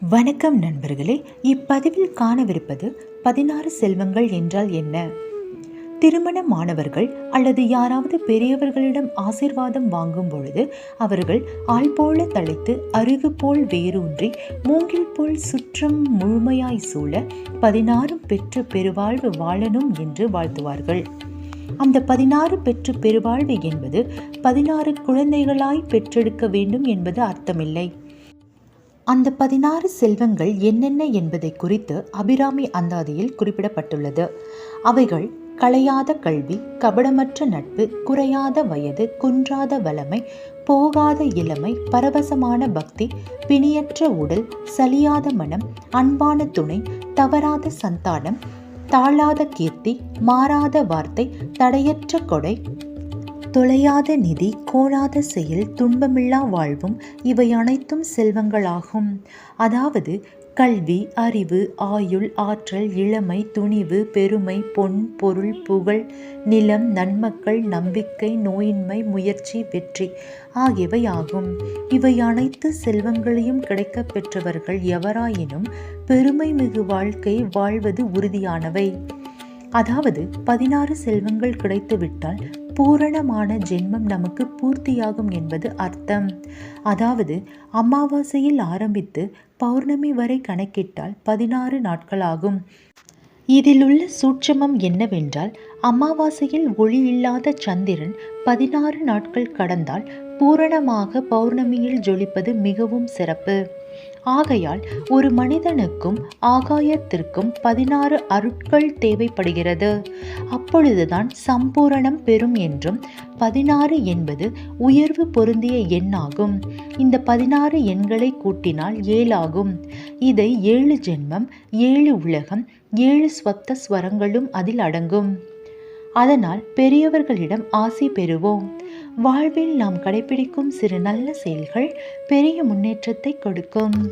வணக்கம் நண்பர்களே இப்பதிவில் காணவிருப்பது பதினாறு செல்வங்கள் என்றால் என்ன? திருமணமானவர்கள் அல்லது யாராவது பெரியவர்களிடம் ஆசிர்வாதம் வாங்கும் பொழுது அவர்கள் ஆள் போல தழைத்து அருகு போல் வேரூன்றி மூங்கில் போல் சுற்றம் முழுமையாய் சூழ பதினாறும் பெற்று பெருவாழ்வு வாழணும் என்று வாழ்த்துவார்கள். அந்த பதினாறு பெற்று பெருவாழ்வு என்பது பதினாறு குழந்தைகளாய் பெற்றெடுக்க வேண்டும் என்பது அர்த்தமில்லை. அந்த பதினாறு செல்வங்கள் என்னென்ன என்பதை குறித்து அபிராமி அந்தாதியில் குறிப்பிடப்பட்டுள்ளது. அவைகள் களையாத கல்வி கபடமற்ற நட்பு குறையாத வயது குன்றாத வளமை போகாத இளமை பரவசமான பக்தி பிணியற்ற உடல் சலியாத மனம் அன்பான துணை தவறாத சந்தானம் தாழாத கீர்த்தி மாறாத வார்த்தை தடையற்ற கொடை தொலையாத நிதி கோணாத செயல் துன்பமில்லா வாழ்வும் இவை அனைத்தும் செல்வங்களாகும். அதாவது கல்வி அறிவு ஆயுள் ஆற்றல் இளமை துணிவு பெருமை பொன் பொருள் புகழ் நிலம் நன்மக்கள் நம்பிக்கை நோயின்மை முயற்சி வெற்றி ஆகியவை ஆகும் இவை அனைத்து செல்வங்களையும் கிடைக்கப் பெற்றவர்கள் எவராயினும் பெருமை மிகு வாழ்க்கை வாழ்வது உறுதியானவை. அதாவது பதினாறு செல்வங்கள் கிடைத்துவிட்டால் பூரணமான ஜென்மம் நமக்கு பூர்த்தியாகும் என்பது அர்த்தம். அதாவது அமாவாசையில் ஆரம்பித்து பௌர்ணமி வரை கணக்கிட்டால் பதினாறு நாட்களாகும் இதிலுள்ள சூட்சமம் என்னவென்றால் அமாவாசையில் ஒளி இல்லாத சந்திரன் பதினாறு நாட்கள் கடந்தால் பூரணமாக பௌர்ணமியில் ஜொலிப்பது மிகவும் சிறப்பு. ஆகையால் ஒரு மனிதனுக்கும் ஆகாயத்திற்கும் பதினாறு அருட்கள் தேவைப்படுகிறது. அப்பொழுதுதான் சம்பூரணம் பெறும் என்றும் பதினாறு என்பது உயர்வு பொருந்திய எண்ணாகும். இந்த பதினாறு எண்களை கூட்டினால் ஏழாகும். இதை ஏழு ஜென்மம் ஏழு உலகம் ஏழு ஸ்வத்த ஸ்வரங்களும் அதில் அடங்கும். அதனால் பெரியவர்களிடம் ஆசி பெறுவோம். வாழ்வில் நாம் கடைபிடிக்கும் சிறு நல்ல செயல்கள் பெரிய முன்னேற்றத்தை கொடுக்கும்.